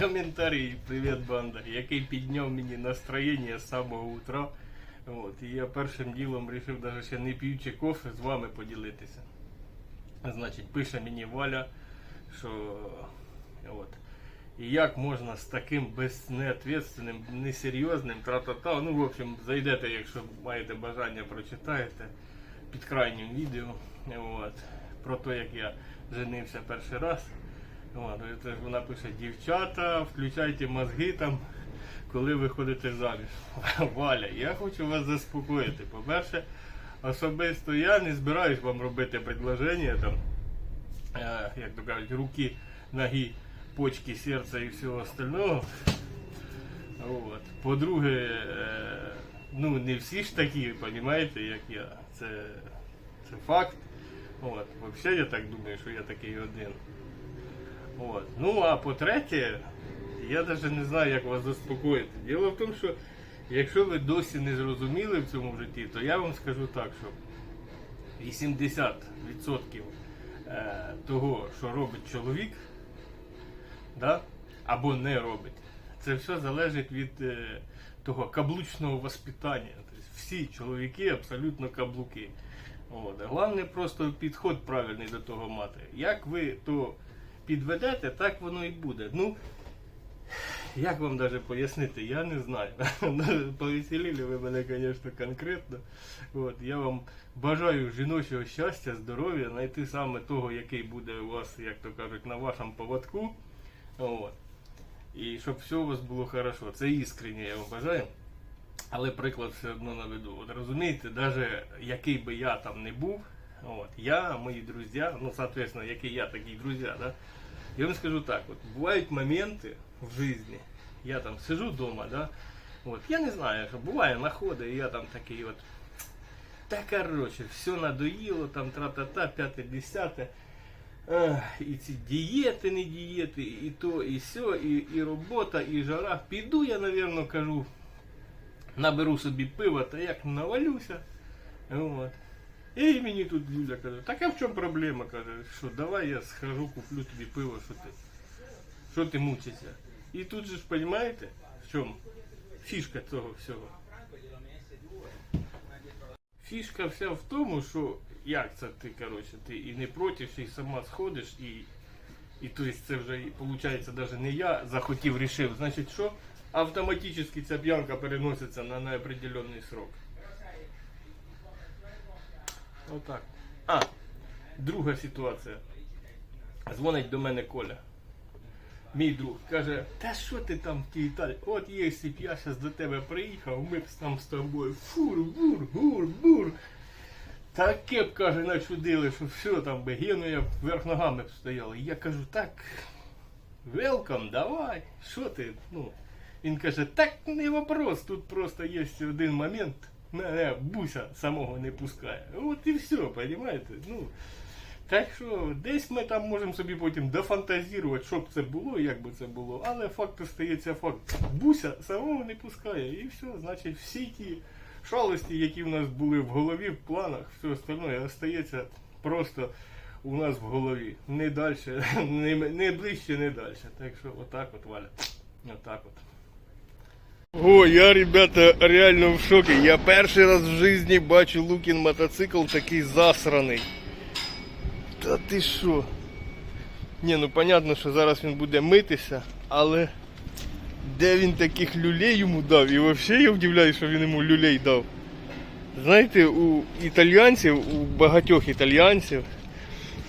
коментарі, привіт, банда, який підняв мені настроєння з самого утра. От, і я першим ділом вирішив навіть ще не п'ючи кофе з вами поділитися. Значить, пише мені Валя, що от. І як можна з таким безнеответственним, несерйозним, тра-та-та, ну, в общем, зайдете, якщо маєте бажання, прочитаєте під крайнім відео от, про те, як я женився перший раз. Це ж вона пише, дівчата, включайте мозги там, коли ви ходите заміж. Валя, я хочу вас заспокоїти. По-перше, особисто я не збираюсь вам робити предложення там, е, як то кажуть, руки, ноги, почки, серця і всього остального. По-друге, е, ну не всі ж такі, розумієте, як я. Це, це факт. От. Взагалі я так думаю, що я такий один. От. Ну а по-третє, я навіть не знаю, як вас заспокоїти. Діло в тому, що якщо ви досі не зрозуміли в цьому житті, то я вам скажу так, що 80% е, того, що робить чоловік, да, або не робить, це все залежить від е, того каблучного воспитання. Тобто всі чоловіки абсолютно каблуки. От. Головне просто підход правильний до того мати. Як ви то підведете, так воно і буде. Ну, як вам даже пояснити, я не знаю. Повеселили ви мене, звісно, конкретно. От, я вам бажаю жіночого щастя, здоров'я, знайти саме того, який буде у вас, як то кажуть, на вашому поводку. От. І щоб все у вас було хорошо. Це іскренне, я вам бажаю. Але приклад все одно наведу. От розумієте, навіть який би я там не був, от, я, мої друзі, ну, соответственно, який я, такі друзі, да, я вам скажу так, от, бувають моменти в житті, я там сижу вдома, да, от, я не знаю, що буває находи, і я там такий от, та короче, все надоїло, там тра-та-та, п'яте, десяте. Ех, І ці дієти, не дієти, і то, і сьо, і, і робота, і жара. Піду я, напевно, кажу, наберу собі пива та як навалюся. От. І мені тут Юля каже, так а в чому проблема? каже, що давай я схожу, куплю тобі пиво, що ти, що ти мучишся. І тут же ж розумієте, в чому фішка цього всього. Фішка вся в тому, що як це ти, коротше, ти і не проти, і сама сходиш, і, і то есть це вже виходить, навіть не я захотів, рішив. Значить, що автоматично ця п'янка переноситься на неопределенний срок. Отак. А, друга ситуація. Дзвонить до мене Коля. Мій друг каже, та що ти там в тій Італії? От якщо б я зараз до тебе приїхав, ми б там з тобою фур, бур, гур, бур. Таке б, каже, начудили, що все там би генуя вверх ногами стояли. Я кажу, так, велкам, давай. Що ти? Ну, він каже, так не вопрос, тут просто є один момент. Мене буся самого не пускає. От і все, розумієте? Ну, так що десь ми там можемо собі потім дофантазірувати, що б це було, як би це було, але факт остається факт. Буся самого не пускає. І все, значить, всі ті шалості, які в нас були в голові, в планах, все остальне остається просто у нас в голові. Не далі, не, не ближче, не далі. Так що отак от, Валя. Отак от. О, я, ребята, реально в шокі. Я перший раз в житті бачу Лукін мотоцикл такий засраний. Та ти що? Ні, ну понятно, що зараз він буде митися, але де він таких люлей йому дав? І взагалі я вдивляюсь, що він йому люлей дав. Знаєте, у італьянців, у багатьох італьянців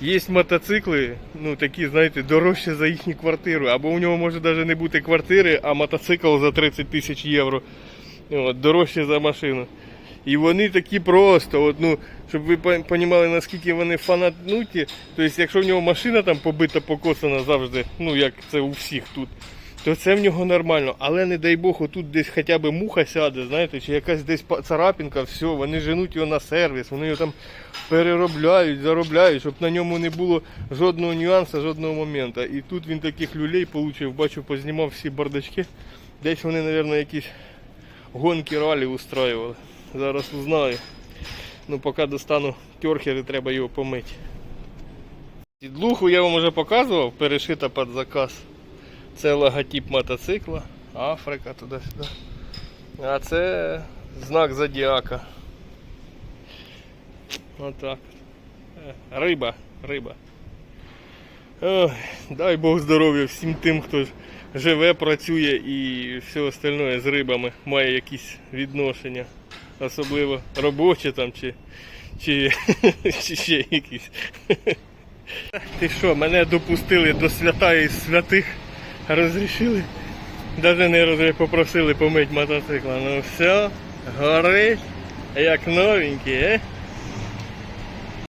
є мотоцикли, ну такі, знаєте, дорожчі за їхню квартиру. Або у нього може навіть не бути квартири, а мотоцикл за 30 тисяч євро. От, дорожче за машину. І вони такі просто, от, ну, щоб ви розуміли, наскільки вони фанатнуті. Тобто, якщо в нього машина там побита, покосана завжди, ну як це у всіх тут, то це в нього нормально. Але не дай Бог, отут десь хоча б муха сяде, знаєте, чи якась десь царапінка, все, вони женуть його на сервіс, вони його там переробляють, заробляють, щоб на ньому не було жодного нюансу, жодного моменту. І тут він таких люлей отримав, бачу, познімав всі бардачки. Десь вони, мабуть, якісь гонки ралі устроювали. Зараз узнаю. Ну, поки достану керхер треба його помити. Підлуху я вам вже показував, перешита під заказ. Це логотип мотоцикла. Африка туди-сюди. А це знак зодіака. Отак. Е, Риба, риба. Ой, дай Бог здоров'я всім тим, хто живе, працює і все остальне з рибами має якісь відношення. Особливо робочі там чи, чи, чи ще якісь. Ти що, мене допустили до свята із святих, розрішили. Навіть не роз- попросили помити мотоцикла. Ну все, горить, як новенький, е?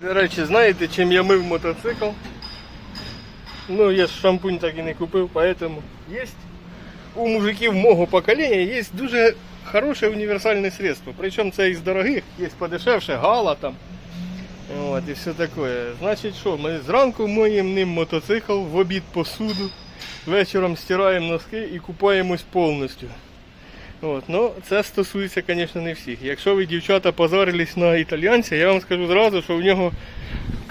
До речі, знаєте, чим я мив мотоцикл? Ну, я ж шампунь так і не купив, поэтому есть у мужиків мого покоління є дуже хороше універсальне средство. Причому це із дорогих, є подешевше, гала там. От, і все таке. Значить що, ми зранку миємо ним мотоцикл, в обід посуду, вечором стираємо носки і купаємось повністю. От, ну, це стосується, звісно, не всіх. Якщо ви, дівчата, позорились на італійця, я вам скажу зразу, що в нього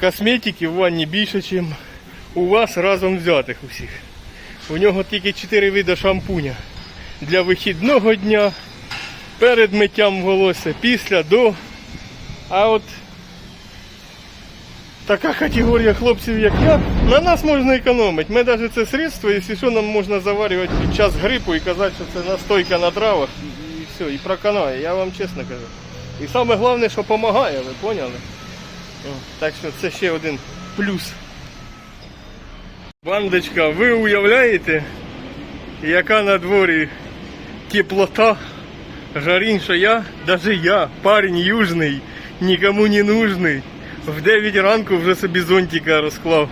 косметики в ванні більше, ніж у вас разом взятих усіх. У нього тільки 4 види шампуня. Для вихідного дня, перед миттям волосся, після, до. А от така категорія хлопців, як я, на нас можна економити. Ми навіть це средство, якщо що, нам можна заварювати під час грипу і казати, що це настойка на травах і, і все, і проканає, я вам чесно кажу. І саме головне, що допомагає, ви поняли? Так що це ще один плюс. Бандочка, ви уявляєте, яка на дворі теплота, жарін, що я, даже я, парень южний, нікому не нужний, в 9 ранку вже собі зонтика розклав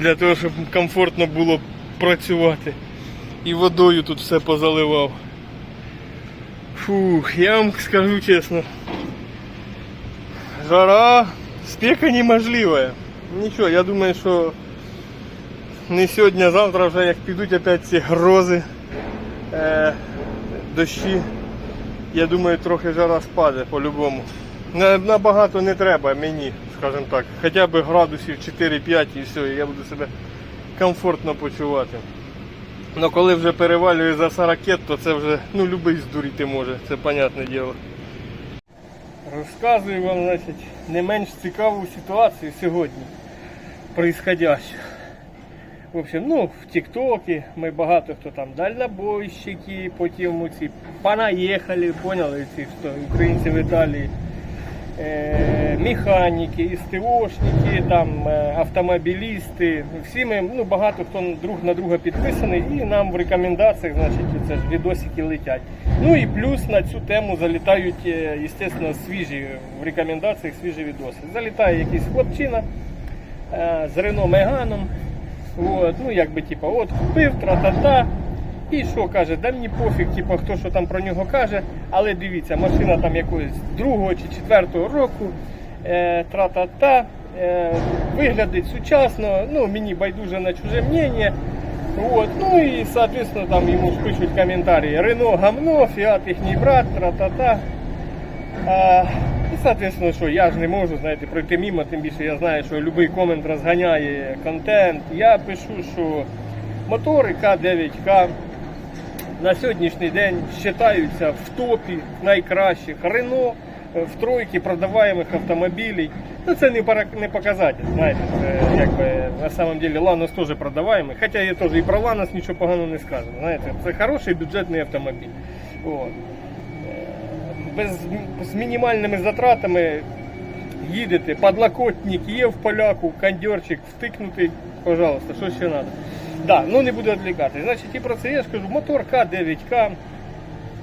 для того, щоб комфортно було працювати. І водою тут все позаливав. Фух, я вам скажу чесно. Жара, спека неможлива. Нічого, я думаю, що не сьогодні, а завтра вже як підуть опять ці грози, е, дощі. Я думаю, трохи жара спаде по-любому. На- Набагато не треба мені, скажімо так. Хоча б градусів 4-5 і все, і я буду себе комфортно почувати. Ну коли вже перевалює за 40, то це вже ну, любий здуріти може, це понятне діло. Розказую вам, значить, не менш цікаву ситуацію сьогодні происходящих. В общем, ну, в Тіктокі ми багато хто там дальнобойщики, потім ці понаїхали, поняли ці, що українці в Італії, механіки, СТОшники, там, е, автомобілісти. Всі ми, ну, багато хто друг на друга підписаний і нам в рекомендаціях, значить, це ж відосики летять. Ну і плюс на цю тему залітають, е, естественно, свіжі в рекомендаціях свіжі відоси. Залітає якийсь хлопчина е, з Рено Меганом. От, ну якби типа, от купив, тра-та-та. І що каже, да мені пофіг, типа, хто що там про нього каже, але дивіться, машина там якогось другого чи четвертого року, е, тра-та-та, е, виглядить сучасно, ну мені байдуже на чуже мнення. От, ну і, соответственно, там йому пишуть коментарі. Рено гамно, Фіат їхній брат, тра-та-та. А, і, соответственно, що я ж не можу, знаєте, пройти мимо, тим більше я знаю, що будь-який комент розганяє контент. Я пишу, що мотори К9К на сьогоднішній день вважаються в топі найкращих Рено е, в тройці продаваємих автомобілів. Ну це не не показатель, знаєте, це, якби на самом деле Ланос теж продаваємий, хоча я теж і про Ланос нічого поганого не скажу. Знаєте, це хороший бюджетний автомобіль. От без, з мінімальними затратами їдете, подлокотник є в поляку, кондьорчик втикнутий, пожалуйста, що ще треба. Да, ну не буду відвлікати. Значить, і про це я ж кажу, мотор К9К,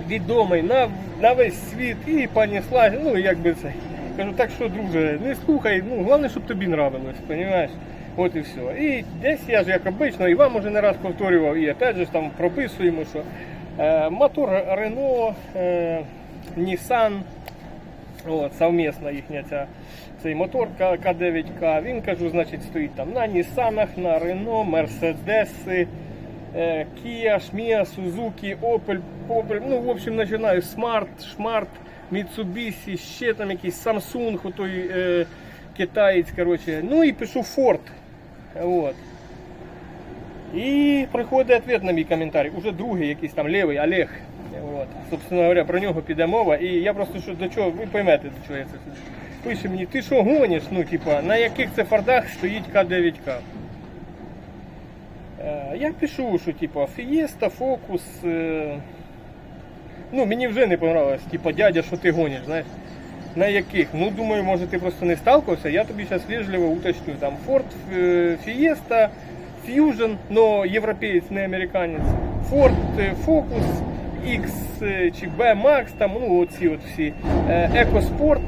відомий на, на весь світ і понесла, ну як би це. Кажу, так що, друже, не слухай, ну головне, щоб тобі нравилось, розумієш? От і все. І десь я ж як обично, і вам уже не раз повторював, і опять же там прописуємо, що е, мотор Renault, е, Nissan, От, совмісна їхня ця, цей мотор К- К9К. Він кажу, значить, стоїть там на Нісанах, на Рено, Мерседеси, е, Kia, Шмія, Сузуки, Opel, Opel. Ну, в общем, починаю Smart, Шмарт, Mitsubishi, ще там якийсь Samsung, той е, китаєць, коротше. Ну і пишу Ford. От. І приходить відповідь на мій коментар, уже другий якийсь там лівий Олег. От. Собственно говоря, про нього піде мова. І я просто що до чого, ви поймете, до чого я це все. Пише мені, ти що гониш? Ну, типа, на яких це фордах стоїть К9К? Е, Я пишу, що типа Фієста, Фокус. е, Ну, мені вже не понравилось, типа, дядя, що ти гониш, знаєш. На яких? Ну, думаю, може ти просто не сталкивався, я тобі зараз вежливо уточню. Там Ford е, Fiesta, Fusion, но європеєць, не американець. Ford е, Focus, X е, чи B Max, там, ну, оці от всі. Е, EcoSport.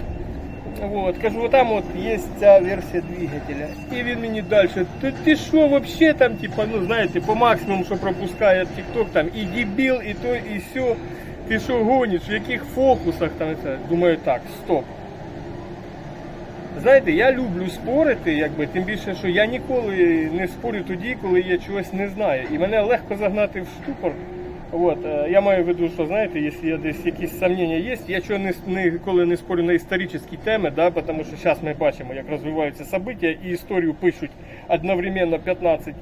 Вот, кажу, там вот есть ця версія двигателя. І він мені далі, ти, ти що вообще там, типа, ну знаєте, по максимуму, що пропускає TikTok, там і дебіл, і то, і все. Ти що гониш, в яких фокусах там це? Думаю, так, стоп. Знаєте, я люблю спорити, якби, тим більше, що я ніколи не спорю тоді, коли я чогось не знаю. І мене легко загнати в штупор. От, е, я маю в виду, що знаєте, якщо десь якісь сумніння є, я чого не, ніколи не спорю на історичні теми, да, тому що зараз ми бачимо, як розвиваються события, і історію пишуть одновременно 15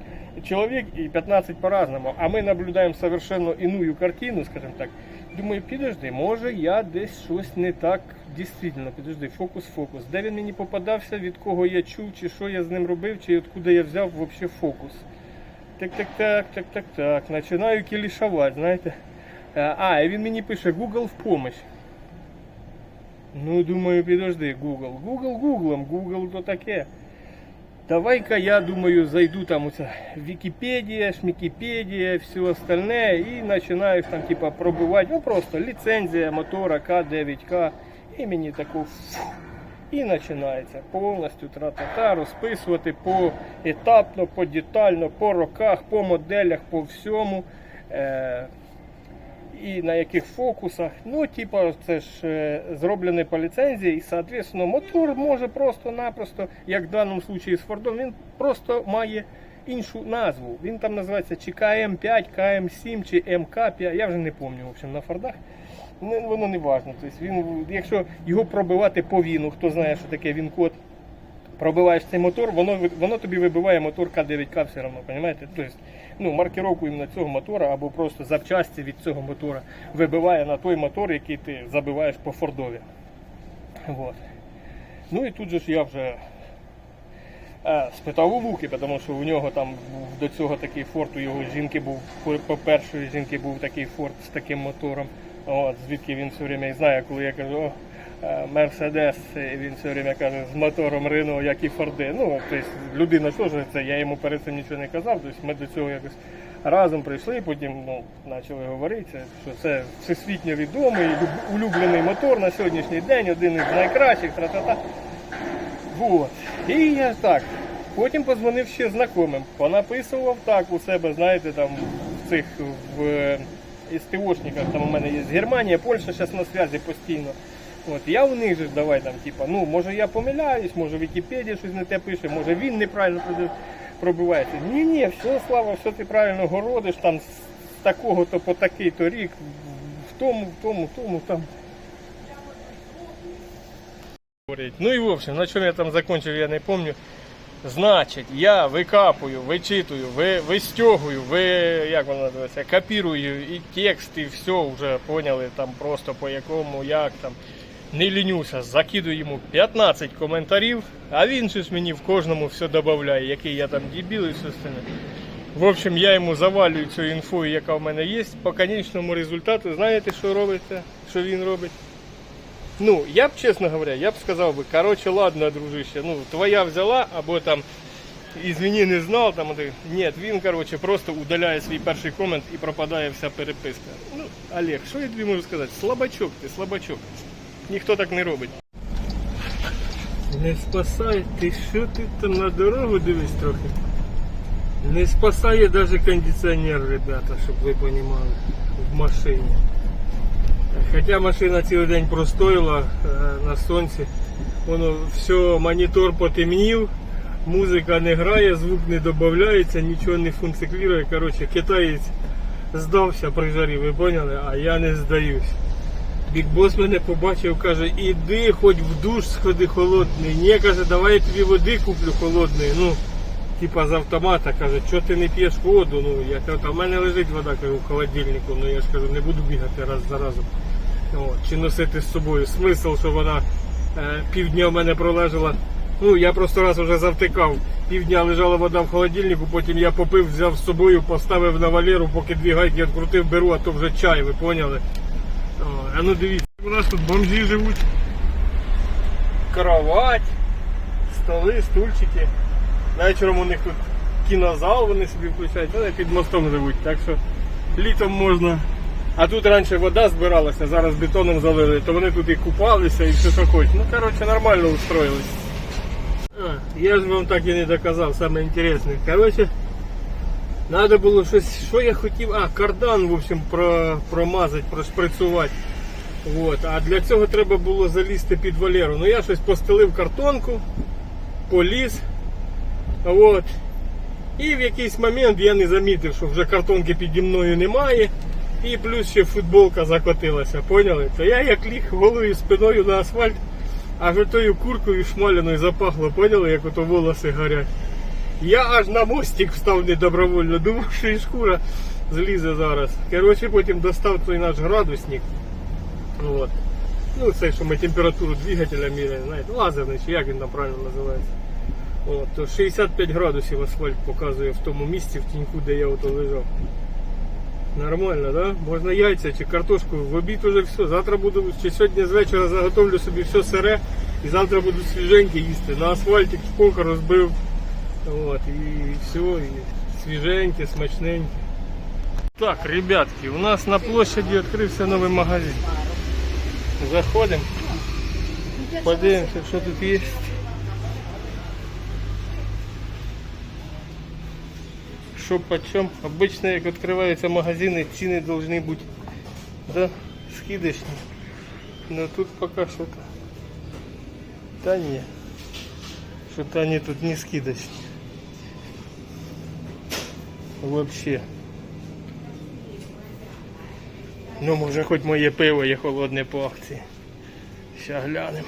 чоловік і 15 по-разному, а ми наблюдаємо совершенно іную картину, скажімо так. Думаю, підожди, може я десь щось не так дійсно, підожди, фокус, фокус. Де він мені попадався, від кого я чув, чи що я з ним робив, чи откуда я взяв взагалі фокус. Так, так, так, так, так, так. Починаю кілішувати, знаєте. Е, А, і він мені пише Google в помощь. Ну, думаю, підожди, Google. Google Googlом, Google то таке. Давай-ка я думаю, зайду там оце Вікіпедія, Шмікіпедія, все остальне і починаю там типа пробивати, ну просто ліцензія мотора К9К. І мені таку фу, і починається повністю тра-та-та розписувати по етапно, по детально, по роках, по моделях, по всьому. Е- і на яких фокусах. Ну, типа, це ж е, зроблене по ліцензії, і, соответственно, мотор може просто-напросто, як в даному випадку з Фордом, він просто має іншу назву. Він там називається чи КМ5, КМ7 чи МК5, я вже не пам'ятаю, в общем, на Фордах. Воно не важливо. Тобто він, якщо його пробивати по віну, хто знає, що таке він-код, пробиваєш цей мотор, воно, воно тобі вибиває мотор К9К все одно, розумієте? Тобто, ну, маркировку іменно цього мотора або просто запчасті від цього мотора вибиває на той мотор, який ти забиваєш по Фордові. Вот. Ну і тут же ж я вже е, спитав у Луки, тому що у нього там до цього такий форт, у його жінки був, по першої жінки був такий форт з таким мотором. От, звідки він все время і знає, коли я кажу, е, Мерседес, він все время каже, з мотором Рено, як і Форди. Ну, тобто людина теж це, я йому перед цим нічого не казав, тобто ми до цього якось разом прийшли, потім ну, почали говорити, що це всесвітньо відомий, улюблений мотор на сьогоднішній день, один із найкращих, тра-та-та. Вот. І я так. Потім позвонив ще знайомим, понаписував так у себе, знаєте, там в цих в е, СТОшниках, там у мене є з Германія, Польща зараз на зв'язі постійно. От, я у них же давай там, типа, ну може я помиляюсь, може Вікіпедія щось не те пише, може він неправильно пробивається. Ні, ні, все, слава, все ти правильно городиш, там з такого-то по такий-то рік, в тому, в тому, в тому, там. Ну и в общем, на чем я там закончил, я не помню. Значить, я викапую, вичитую, ви, вистягую, ви, як воно називається, копірую і текст, і все вже поняли там просто по якому, як там. Не лінюся, закидую йому 15 коментарів, а він ж мені в кожному все додає, який я там дебіл і все остальне. В общем, я йому завалюю цю інфу, яка в мене є. По конечному результату, знаєте, що робиться, що він робить? Ну, я б, чесно говоря, я б сказав би, короче, ладно, дружище, ну, твоя взяла, або там, извини, не знав, там, ти- ні, він, короче, просто удаляє свій перший комент і пропадає вся переписка. Ну, Олег, що я тобі можу сказати? Слабачок ти, слабачок. Ніхто так не робить. Не спасає, ти що ти там на дорогу дивись трохи? Не спасає навіть кондиціонер, ребята, щоб ви розуміли, в машині. Хоча машина цілий день простояла е, на сонці, воно все, монітор потемнів, музика не грає, звук не додається, нічого не функціонує. Коротше, китаєць здався при жарі, ви поняли, а я не здаюсь. Бікбос мене побачив, каже, іди хоч в душ сходи холодний. Ні, каже, давай я тобі води куплю холодної. Ну, типа з автомата, каже, що ти не п'єш воду? Ну, я кажу, та в мене лежить вода кажу, в холодильнику, ну я ж кажу, не буду бігати раз за разом. От, чи носити з собою. Смисл, що вона е, півдня в мене пролежала. Ну, я просто раз вже завтикав. Півдня лежала вода в холодильнику, потім я попив, взяв з собою, поставив на валеру, поки дві гайки відкрутив, беру, а то вже чай, ви поняли? О, а ну дивіться, у нас тут бомжі живуть. Кровать, столи, стульчики. Вечором у них тут кінозал, вони собі включають, вони під мостом живуть, так що літом можна. А тут раніше вода збиралася, зараз бетоном залили, то вони тут і купалися і все що хочуть. Ну, коротше, нормально устроїлись. Я ж вам так і не доказав, саме інтересне. Коротше, треба було щось, що я хотів, а, кардан, в общем, про, промазати, прошприцювати. От. А для цього треба було залізти під валеру. Ну я щось постелив картонку, поліз. От. І в якийсь момент я не замітив, що вже картонки піді мною немає. І плюс ще футболка закотилася, поняли? То я як ліг голою спиною на асфальт, аж отою куркою шмаляною запахло, поняли, як ото волоси горять. Я аж на мостик встав недобровольно, думав, що і шкура злізе зараз. Коротше, потім достав той наш градусник. От. Ну, це, що ми температуру двигателя міряємо, знаєте, лазерний, чи як він там правильно називається. От, то 65 градусів асфальт показує в тому місці, в тіньку, де я ото лежав. Нормально, да? Можна яйця чи картошку. В обід уже все. Завтра буду, чи сьогодні з вечора заготовлю собі все сире і завтра буду свіженьке їсти. На асфальті сколько розбив. От, і все, і свіженьке, смачненьке. Так, ребятки, у нас на площаді відкрився новий магазин. Заходимо, подивимося, що тут є. Що почем? Обычно, як відкриваються магазини, ціни повинні бути да, скидочні. Но тут поки що то. Та ні. Що-то вони тут не скидочні. Вообще. Ну, може хоч моє пиво є холодне по акції. Ща глянемо.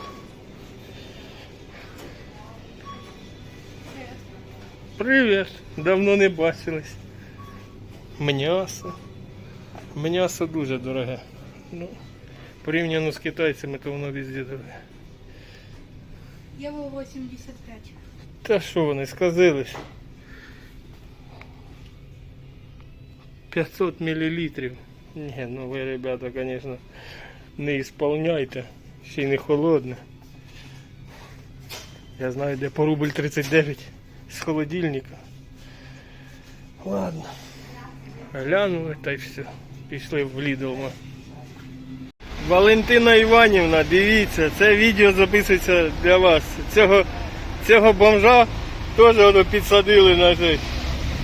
Привіт! Давно не бачились. М'ясо. М'ясо дуже дороге. Ну, порівняно з китайцями, то воно везде дороге. Євро 85. Та що вони сказились? 500 миллилитрів. Ні, ну ви, ребята, конечно, не ісполняйте. Ще й не холодне. Я знаю, де по рубль 39 з холодильника. Ладно. Глянули та й все. Пішли в Lidl. Валентина Іванівна, дивіться, це відео записується для вас. Цього, цього бомжа теж підсадили на цей,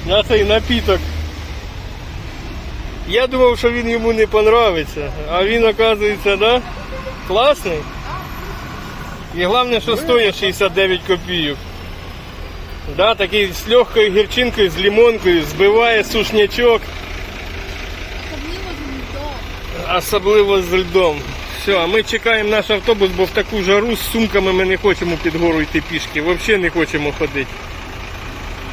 на цей напіток. Я думав, що він йому не понравиться, а він оказується, да? Класний. І головне, що стоїть 69 копійок. Да, такий з легкою гірчинкою, з лимонкою, збиває сушнячок, Особливо з льдом. особливо з льдом. Все, а ми чекаємо наш автобус, бо в таку жару з сумками ми не хочемо під гору йти пішки. Взагалі не хочемо ходити.